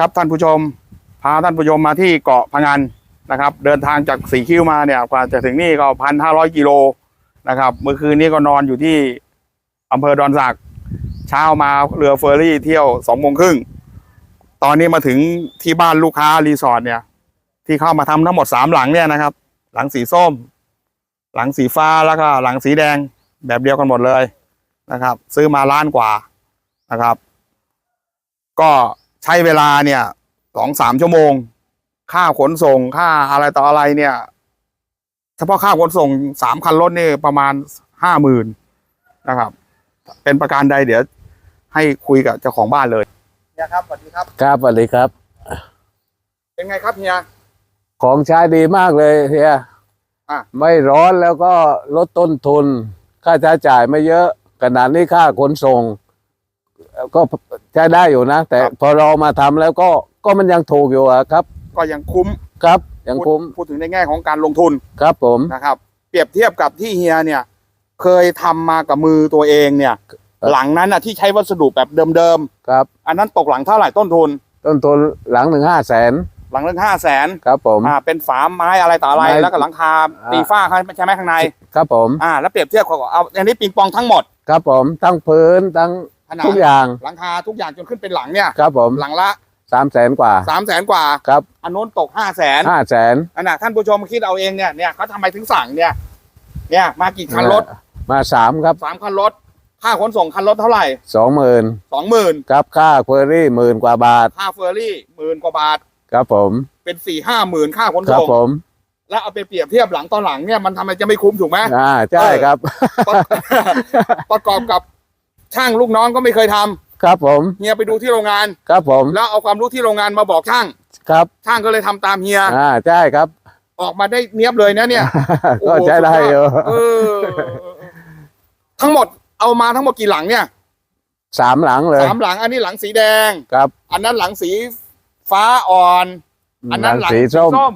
ครับท่านผู้ชม พาท่านผู้ชมมาที่เกาะพังงานนะครับ เดินทางจากสีคิ้วมาเนี่ยกว่าจะถึงนี่ก็พันห้าร้อยกิโลนะครับ เมื่อคืนนี้ก็นอนอยู่ที่อำเภอดอนสักเช้ามาเรือเฟอร์รี่เที่ยวสองโมงครึ่งตอนนี้มาถึงที่บ้านลูกค้ารีสอร์ทเนี่ย ที่เข้ามาทำทั้งหมดสามหลังเนี่ยนะครับ หลังสีส้ม หลังสีฟ้าแล้วก็หลังสีแดงแบบเดียวกันหมดเลยนะครับ ซื้อมาล้านกว่านะครับ ก็ ใช้เวลาเนี่ยสองสามชั่วโมง ค่าขนส่งค่าอะไรต่ออะไรเนี่ย เฉพาะค่าขนส่งสามคันรถนี่ประมาณห้าหมื่นนะครับ เป็นประการใดเดี๋ยวให้คุยกับเจ้าของบ้านเลยเฮียครับสวัสดีครับ ครับสวัสดีครับ เป็นไงครับเฮียของใช้ดีมากเลยเฮียอะ ไม่ร้อนแล้วก็ลดต้นทุน ค่าใช้จ่ายไม่เยอะขนาดนี้ค่าขนส่ง ก็ใช้ได้อยู่นะ แต่พอเรามาทำแล้วก็ก็มันยังถูกอยู่อะครับ ก็ยังคุ้มครับยังคุ้มพูดพูดถึงในแง่ของการลงทุนครับผมนะครับ เปรียบเทียบกับที่เฮียเนี่ย เคยทำมากับมือตัวเองเนี่ย หลังนั้นอะที่ใช้วัสดุแบบเดิมครับๆอันนั้นตกหลังเท่าไหร่ต้นทุน ต้นทุนหลังหนึ่งห้าแสนหลังละห้าแสนครับผมอ่าเป็นฝาไม้อะไรต่ออะไรไม้แล้วก็หลังคาอ่าตีฝ้าใช่ไหมข้างใน ครับผมอ่าแล้วเปรียบเทียบกับเอาอันนี้ปิงปองทั้งหมด ครับผมทั้งพื้นทั้ง ผนังทุกอย่างหลังคาทุกอย่างจนขึ้นเป็นหลังเนี่ยครับผมหลังละสามแสนกว่าสามแสนกว่าครับอันโน้นตกห้าแสนห้าแสนอันน่ะท่านผู้ชมคิดเอาเองเนี่ยเนี่ยเขาทำไมถึงสั่งเนี่ยเนี่ยมากี่คันรถมาสามครับสามคันรถค่าขนส่งคันรถเท่าไหร่สองหมื่นสองหมื่นครับค่าเควอรี่หมื่นกว่าบาท ค่าเฟอร์รี่หมื่นกว่าบาท ครับผมเป็นสี่ห้าหมื่นค่าขนครับส่งผมแล้วเอาไปเปรียบเทียบหลังตอนหลังเนี่ยมันทำไมจะไม่คุ้มถูกไหมอ่าใช่เออครับประประกอบกับ ช่างลูกน้องก็ไม่เคยทำครับผมเฮียไปดูที่โรงงาน ครับผมแล้วเอาความรู้ที่โรงงานมาบอกช่าง ครับช่างก็เลยทำตามเฮีย อ่าใช่ครับ ออกมาได้เนี้ยบเลยนะเนี่ย โอ้ก็โหใช้ได้อยู่เออทั้งหมดเอามาทั้งหมดกี่หลังเนี่ยสามหลังเลยสามหลัง อันนี้หลังสีแดง ครับอันนั้นหลังสีฟ้าอ่อน อันนั้นหลังสีสีส้มส้ม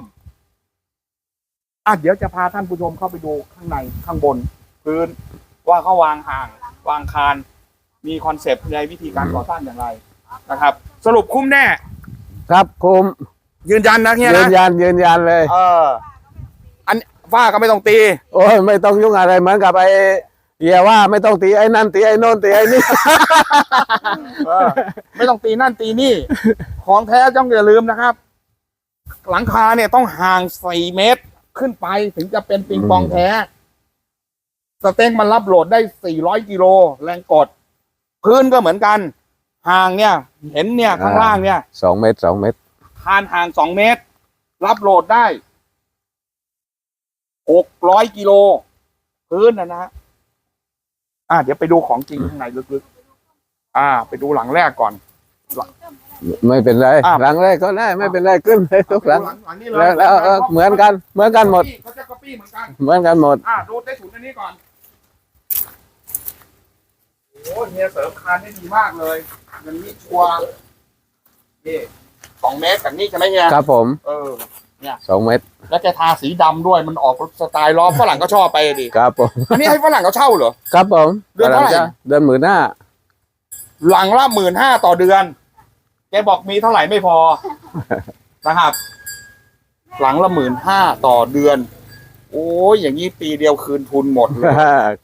อะเดี๋ยวจะพาท่านผู้ชมเข้าไปดูข้างในข้างบน พื้นว่าเขาวางห่าง วางคาน มีคอนเซปต์ในวิธีการก่อสร้างอย่างไรนะครับ สรุปคุ้มแน่ ครับคุมยืนยันนะเฮียยืนนะยันยืนยันเลย เออ อันฝ้าก็ไม่ต้องตี โอ้ยไม่ต้องยุ่งอะไรเหมือนกับไอ้เฮียว่าไม่ต้องตีไอ้นั่นตีไอ้โน่นตีไอ้นี่ เออ ไม่ต้องตีนั่นตีนี่ ของแท้ต้องอย่าลืมนะครับ หลังคาเนี่ยต้องห่างสี่เมตรขึ้นไปถึงจะเป็นปิงปองแท้ สเต็งมันรับโหลดได้สี่ร้อยกิโลแรงกด พื้นก็เหมือนกัน ห่างเนี่ย เห็นเนี่ยข้างล่างเนี่ยสองเมตรสองเมตร คานห่างสองเมตร รับโหลดได้หกร้อยกิโล พื้นนะนะฮะอ่าเดี๋ยวไปดูของจริงข้างในลึกๆอ่า ไปดูหลังแรกก่อน ไม่เป็นไร อะ หลังแรกก็ได้ไม่เป็นไรขึ้นเลยทุกหลัง หลังนี้เลยแล้วแล้วเออเหมือนกัน เหมือนกันหมด เขาจะก๊อปปี้เหมือนกัน เหมือนกันหมด อ่าดูได้ถุนอันนี้ก่อน โอ้เฮียเสริมคานได้ดีมากเลยอย่างนี้ชัวร์นี่สองเมตรแบบนี้ใช่ไหมเฮียครับผมเออ สองเมตรแล้วจะทาสีดำด้วยมันออกสไตล์ล้อฝรั่งก็ชอบไปดิครับผมอันนี้ให้ฝรั่งเขาเช่าเหรอ ครับผมเดือนเท่าไหร่ เดือนหมื่นห้าหลังละหมื่นห้าต่อเดือน แกบอกมีเท่าไหร่ไม่พอ นะครับ หลังละหมื่นห้าต่อเดือน โอ้ยอย่างนี้ปีเดียวคืนทุนหมดเลย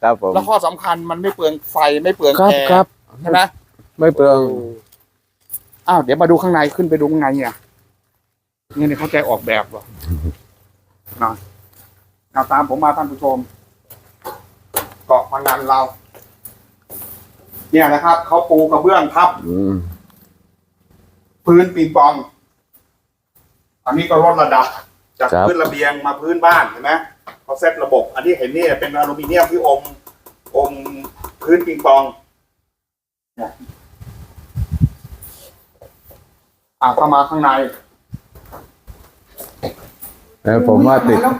ครับผมแล้วข้อสำคัญมันไม่เปลืองไฟไม่เปลืองครับแอร์ครับใช่ไหมไม่เปลืองอ้าวเดี๋ยวมาดูข้างในขึ้นไปดูข้างในเนี่ยนี่เนี่ยเขาใจออกแบบเหรอนะเอาตามผมมาท่านผู้ชม เกาะพังงานเรา เนี่ยนะครับเขาปูกระเบื้องทับอืมพื้นปิงปอง อันนี้ก็ลดระดับ จากพื้นระเบียงมาพื้นบ้านเห็นไหม เขาเซตระบบ อันที่เห็นนี่เป็นอลูมิเนียมที่อมอมพื้นปิงปองเนี่ยอ่าเข้ามาข้างในแล้วผมว่าติด แล้ว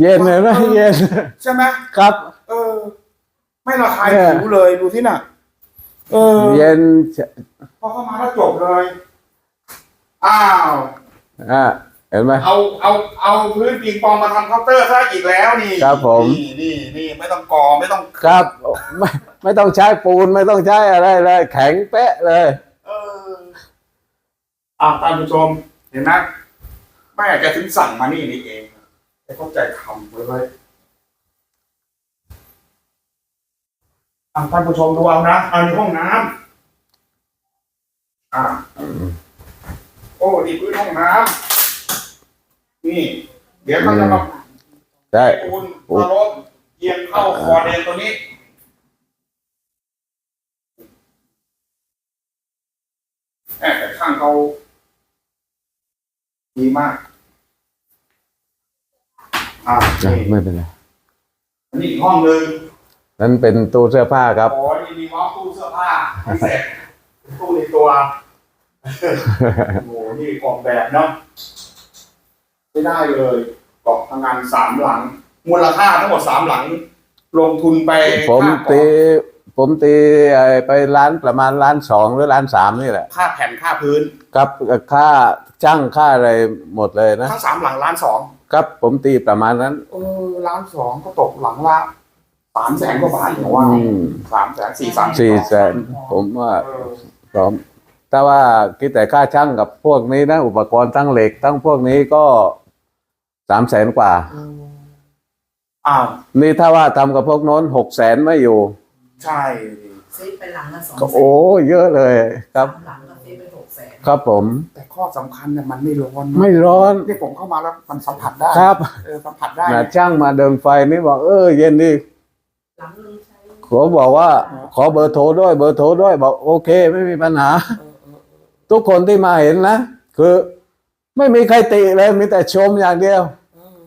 เย็นเลยนะเย็นใช่ไหมครับ เออ ไม่ระคายผิวเลยดูที่น่ะ เออเย็นพอเข้ามาแล้วจบเลย อ้าว อ่า เห็นไหม เอาเอาเอาพื้นปิงปองมาทำเคาน์เตอร์ซะอีกแล้วนี่ครับผม นี่นี่นี่ไม่ต้องก่อไม่ต้องครับไม่ไม่ต้องใช้ปูนไม่ต้องใช้อะไรเลย แข็งเป๊ะเลย เอออ่าท่านผู้ชมเห็นไหมแม่แกถึงสั่งมานี่นี่เองแกเข้าใจคำไว้ไว้อ่าท่านผู้ชมดูเอานะเอาในห้องน้ำอ่าโอ้ดีพื้นห้องน้ำ นี่ เดี๋ยวเขาจะมาได้ ปูนมาลบเยียงเข้าคอแดนตัวนี้แอบแต่ข้างเขาดีมาก อ่าจ้ะนี่ไม่เป็นไร อันนี้อีกห้องหนึ่งนั่นเป็นตู้เสื้อผ้าครับโอ้นี่มีห้องตู้เสื้อผ้าพิเศษตู้ในตัว โอ้โห นี่ออกแบบเนาะ ไม่ได้เลยเกาะทำงานสามหลัง มูลค่าทั้งหมดสามหลัง ลงทุนไปผมค่าเกาะตีผมตีไอ้ไปร้านประมาณล้านสองหรือล้านสามนี่แหละค่าแผ่นค่าพื้น ครับค่าจ้างค่าอะไรหมดเลยนะทั้งสามหลังล้านสองครับผมตีประมาณนั้น เออล้านสองก็ตกหลังละสามแสนกว่าบาทอย่างว่าอืมสามแสนสี่สามสี่แสนผมว่าเออพร้อมแต่ว่าคิดแต่ค่าช่างกับพวกนี้นะ อุปกรณ์ทั้งเหล็กทั้งพวกนี้ก็ สามแสนกว่า อ้าว นี่ถ้าว่าทำกับพวกโน้นหกแสนไม่อยู่ ใช่ ซื้อไปหลังละสองก็แสนโอ้เยอะเลยครับสามหลังก็ซื้อไปหกแสนครับผม แต่ข้อสำคัญเนี่ยมันไม่ร้อนนะไม่ร้อนที่ผมเข้ามาแล้วมันสัมผัสได้ครับเออสัมผัสได้นะช่างมาเดินไฟนี่บอกเออเย็นดีหลังนึงใช้ขอบอกว่า ขอเบอร์โทรด้วยเบอร์โทรด้วยบอกโอเค ไม่มีปัญหาทุกคนที่มาเห็นนะ คือ ไม่มีใครติเลยมีแต่ชมอย่างเดียวเออ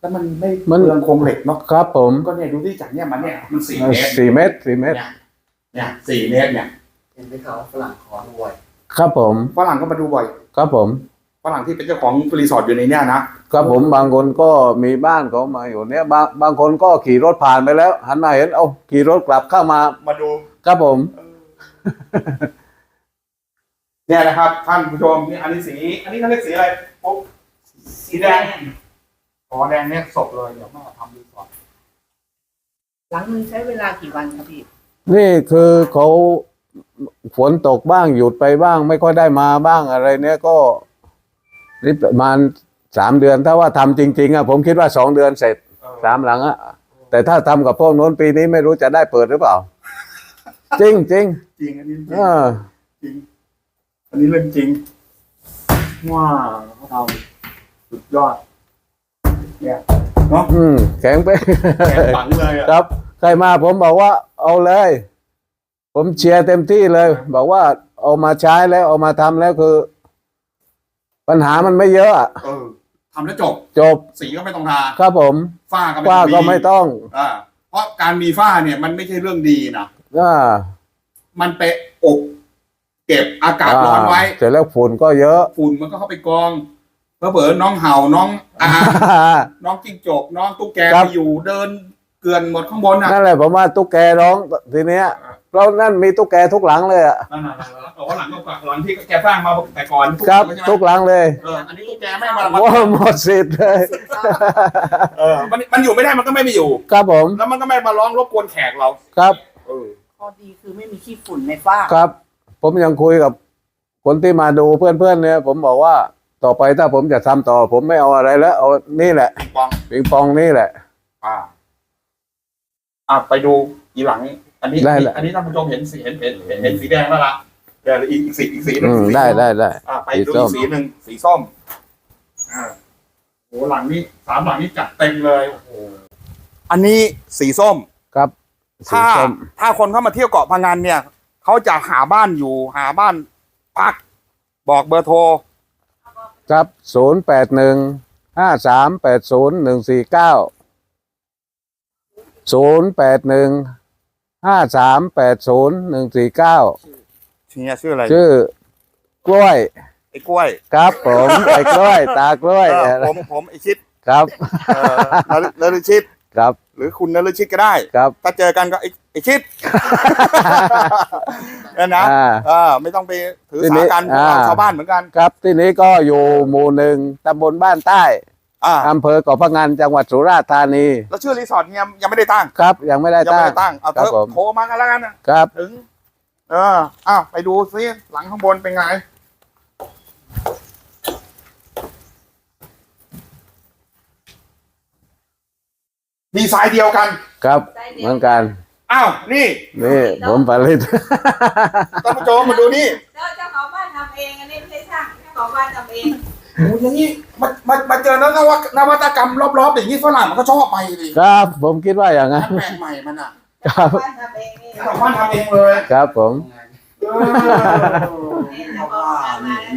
แล้วมันไม่มัน เปลืองโครงเหล็กเนาะครับผมก็เนี่ยดูที่จากเนี่ยมันเนี่ยมันสี่เมตรสี่เมตรสี่เมตรเนี่ยเนี่ยสี่เมตรเนี่ยเห็นไหมเขาฝรั่งขอรวยครับผมฝรั่งก็มาดูบ่อยครับผม ฝรั่งที่เป็นเจ้าของรีสอร์ทอยู่ในเนี่ยนะครับผมบางคนก็มีบ้านเขามาอยู่เนี้ยบางบางคนก็ขี่รถผ่านไปแล้ว หันมาเห็นเอาขี่รถกลับเข้ามา มาดู ครับผม เนี่ยนะครับ ท่านผู้ชมนี่อันนี้สี อันนี้เขาเรียกสีอะไรปุ๊บสีแดงอ๋อแดงเนี่ยสดเลยเดี๋ยวแม่ทำรีสอร์ทหลังนึงใช้เวลากี่วันครับพี่นี่คือเขาฝนตกบ้างหยุดไปบ้าง ไม่ค่อยได้มาบ้างอะไร เนี้ยก็นี่ประมาณสามเดือน ถ้าว่าทำจริง ๆอะผมคิดว่าสองเดือนเสร็จเออสามหลังอะแต่ถ้าทำกับพวกโน้นปีนี้ไม่รู้จะได้เปิดหรือเปล่า จริงจริงจริงอันนี้จริเองอจริง อันนี้เรื่องจริงว้าวเราสุดยอด เนี่ยเนาะอืมแข็งไปแข็งปังเลยอะครับ ใครมาผมบอกว่าเอาเลย ผมเชียร์เต็มที่เลย บอกว่าเอามาใช้แล้วเอามาทำแล้วคือ ปัญหามันไม่เยอะอะเออทำแล้วจบ จบสีก็ไม่ต้องทาครับผมฝ้าก็ไม่ว่าต้องก็ไม่ต้องอ่าเพราะการมีฝ้าเนี่ยมันไม่ใช่เรื่องดีนะ อ่ามันไปอบ เก็บอากาศร้อนไว้ เสร็จแล้วฝุ่นก็เยอะ ฝุ่นมันก็เข้าไปกองเผลอๆน้องเห่าน้องอาน้องจิ้งจกน้องตุ๊กแกครัไปบ อยู่เดินเกลื่อนหมดข้างบนน่ะนั่นแหละผมว่าตุ๊กแกร้องทีเนี้ยเพราะนั่นมีตุ๊กแกทุกหลังเลยอะนั่นน่ะๆๆเอาหลังก็หลังที่แกสร้างมาแต่ก่อนทุกครับใช่ไหมทุกหลังเลยเอออันนี้ตุ๊กแกไม่มามาว่าหมดสิทธิ์เลยเออมันมันอยู่ไม่ได้มันก็ไม่ไปอยู่ ครับผมแล้วมันก็ไม่มาร้องรบกวนแขกเราครับเออข้อดีคือไม่มีขี้ฝุ่นในฝ้า ครับ ผมยังคุยกับคนที่มาดูเพื่อนๆเนี่ย ผมบอกว่าต่อไปถ้าผมจะทำต่อ ผมไม่เอาอะไรแล้ว เอานี่แหละปิงปองปิงปองนี่แหละ อ่า อะไปดูอีหลัง อันนี้ ได้แหละ อันนี้ท่านผู้ชมเห็นสีเห็นเห็นเห็นเห็นสีแดงแล้วล่ะเดี๋ยวอีกอีกสีอีกสีหนึอืงมสีได้ส้มได้ได้อ่าไปดูสีส้อีมกสีหนึ่งสีส้ม อ่าโหหลังนี้สามหลังนี้จัดเต็มเลยโอ้โหอันนี้สีส้ม ครับสีถ้าส้มถ้าคนเข้ามาเที่ยวเกาะพังงานเนี่ย เขาจะหาบ้านอยู่หาบ้านพัก บอกเบอร์โทร ครับศูนย์แปดหนึ่งห้าสามแปดศูนย์หนึ่งสี่เก้าศูนย์แปดหนึ่งห้าสามแปดศูนย์หนึ่งสี่เก้าเฮียชื่ออะไรชื่อกล้วย ไอ้กล้วย ครับผมไอ้กล้วย ตากล้วยเออผมผมไอ้ชิดครับ เออนฤชิต ครับ หรือคุณนฤชิตก็ได้ ครับ ถ้าเจอกันก็ไอ้ไอ้ชิด เนี่ยนะอ่า เออไม่ต้องไปถือทีสานี้กันพวกเราอ่า ชาวบ้านเหมือนกัน ครับที่นี้ก็อยู่หมู่หนึ่งตำบลบ้านใต้อ่า อำเภอเกาะพะงันจังหวัดสุราษฎร์ธานี แล้วชื่อรีสอร์ทเนี่ยยังไม่ได้ตั้ง ครับ ยังไม่ได้ยังตั้ไม่ง ได้ตั้ง เอาครับเถอะผม โทรมากันแล้วกันนะครับ ถึง เอออ้าวไปดูซิหลังข้างบนเป็นไง ดีไซน์เดียวกันครับเหมือนกันอ้าวนี่นี่ผมผลิตท่านผู้ชมมาดูนี่เจ้าเจ้าของบ้านทำเองอันนี้ไม่ใช่ช่างเจ้าของบ้านทำเองโอ้ยอย่างนี้มามามาเจอแล้วนวัตนวัตกรรมรอบๆอย่างนี้ฝรั่งมันก็ชอบไปดิครับ ผมคิดว่าอย่างนั้นแปลกใหม่มันอะเจ้าของบ้านทำเองนี่ชาวบ้านทำเองเลยครับผมเออนี่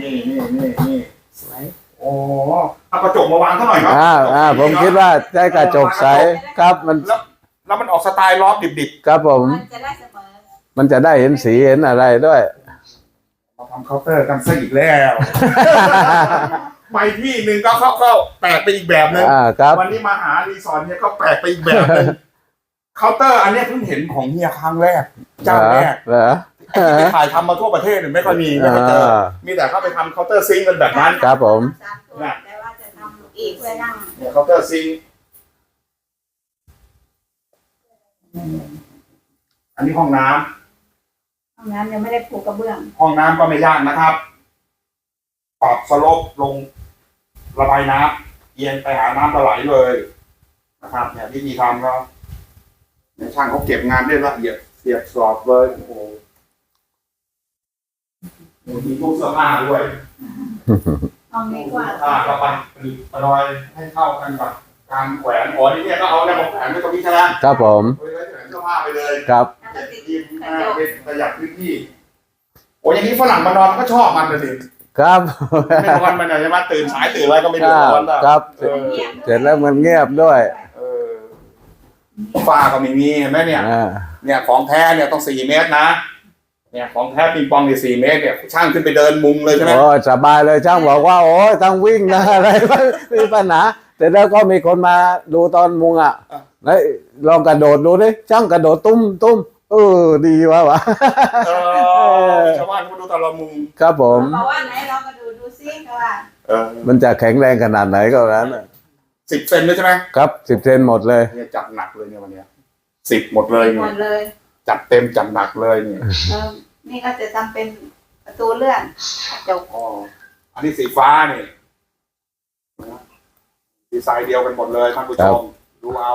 นี่นี่นี่สวย โอ้เอากระจกมาวางเท่าหน่อยครับอ่าอ่าผมคิดว่าใช้กระจกใสครับมันแล้วแล้วมันออกสไตล์ล้อดิบครับผม มันจะได้เสมอมันจะได้เห็นสีเห็นอะไรด้วย ๆมาทำเคาน์เตอร์กันซะอีกแล้ว ไปที่หนึ่งก็เข้าเข้าแปลกไปอีกแบบหนึง อ่าครับ วันนี้มาหารีสอร์ทเนี่ยก็แปลกไปอีกแบบหนึงเคาน์เตอร์อันเนี้ยเพิ่งเห็นของเฮียครั้งแรก เจ้าแรก เหรอ ที่ไปถ่ายทำมาทั่วประเทศเนี่ยไม่ค่อยมีไม่ค่อยเจออ่ามีแต่เข้าไปทำเคาน์เตอร์ซิงค์กันแบบนั้น ครับผม สามตัวแต่ว่าจะทำอีกเพื่อนั่งเนี่ยเคาน์เตอร์ซิงค์อันนี้ห้องน้ำ ห้องน้ำยังไม่ได้ปูกระเบื้องห้องน้ำก็ไม่ยากนะครับ ปรับสลบลงระบายน้ำเอียงไปหาน้ำปลาไหลเลยนะครับ เนี่ยวิธีทำเขาเนี่ยช่างเขาเก็บงานได้ละเอียดเสียบสอบเลยโอ้โห มีตู้เสื้อผ้าด้วยห้องนี้กว้างผ้าก็ไปประดอยให้เข้ากันกับการแขวนอ๋อนี่เนี่ยก็เอาเนี่ยมาแขวนไว้ตรงนี้ใช่ไหมครับผมไว้ไว้แขวนเสื้อผ้าไปเลยครับแล้วเก็ก็บติดยิ้มอ่าเป็นประหยัดพื้นที่โอ้ยอย่างนี้ฝรั่งมานอนมันก็ชอบมันเลยสิครับไม่นอนมันอะใช่ไหมตื่นสายตื่นอะไรก็ไม่ครู้รับนอนอะครับเออเสร็จแล้วมันเงียบด้วยเออฝ้าก็ไม่มีเห็นไหมเนี่ยอ่าเนี่ยของแท้เนี่ยต้องสี่เมตรนะ เนี่ยของแท้ปิงปองเนี่ยสี่เมตรเนี่ยช่างขึ้นไปเดินมุงเลยใช่ไหมโอ้ยสบายเลยช่างบอกว่า โอ้ยต้องวิ่งนะอะไรไม่ไม่มีปัญหาแต่แล้วก็มีคนมาดูตอนมุงอะแล้วลองกระโดดดูดิช่างกระโดดตุ้มตุ้มเออดีวะวะเออชาวบ้านเขาดูตอนเรามุงครับผม บอกว่าไหนลองกระดูดูซิเขาว่าเออมันจะแข็งแรงขนาดไหนก็นั้นน่ะสิบเซนด้วยใช่ไหมครับสิบเซนหมดเลยเนี่ยจัดหนักเลยเนี่ยวันเนี้ยสิบหมดเลยหมเนี่ยดเลยจัดเต็มจัดหนักเลยเนี่ย เออ นี่ก็จะทำเป็นประตูเลื่อนกระจกอ๋ออันนี้สีฟ้าเนี่ยนะดีไซน์เดียวกันหมดเลยท่านผู้ชมดูเอา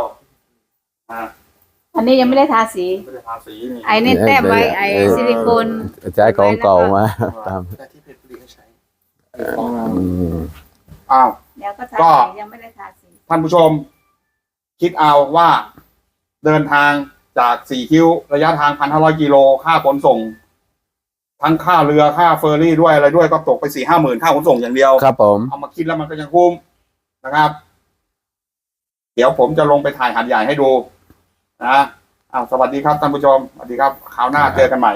อ่าอันนี้ยังไม่ได้ทาสี ไม่ได้ทาสีนี่ไอ้นี่แต้มไว้ไอ้ซิลิโคนใช้ของเก่ามาตามแต่ที่เพชรบุรีเขาใช้อืมอ้าว เดี๋ยวก็ทาก็ สียังไม่ได้ทาสี ท่านผู้ชม คิดเอาว่าเดินทางจากสี่คิ้วระยะทางพันห้าร้อยกิโลค่าขนส่ง ทั้งค่าเรือค่าเฟอร์รี่ด้วยอะไรด้วยก็ตกไปสี่ห้าหมื่นค่าขนส่งอย่างเดียว ครับผม เอามาคิดแล้วมันก็ยังคุ้มนะครับ เดี๋ยวผมจะลงไปถ่ายหัดใหญ่ให้ดูนะอ้าวสวัสดีครับท่านผู้ชมสวัสดีครับคราวหน้าเจอกันใหม่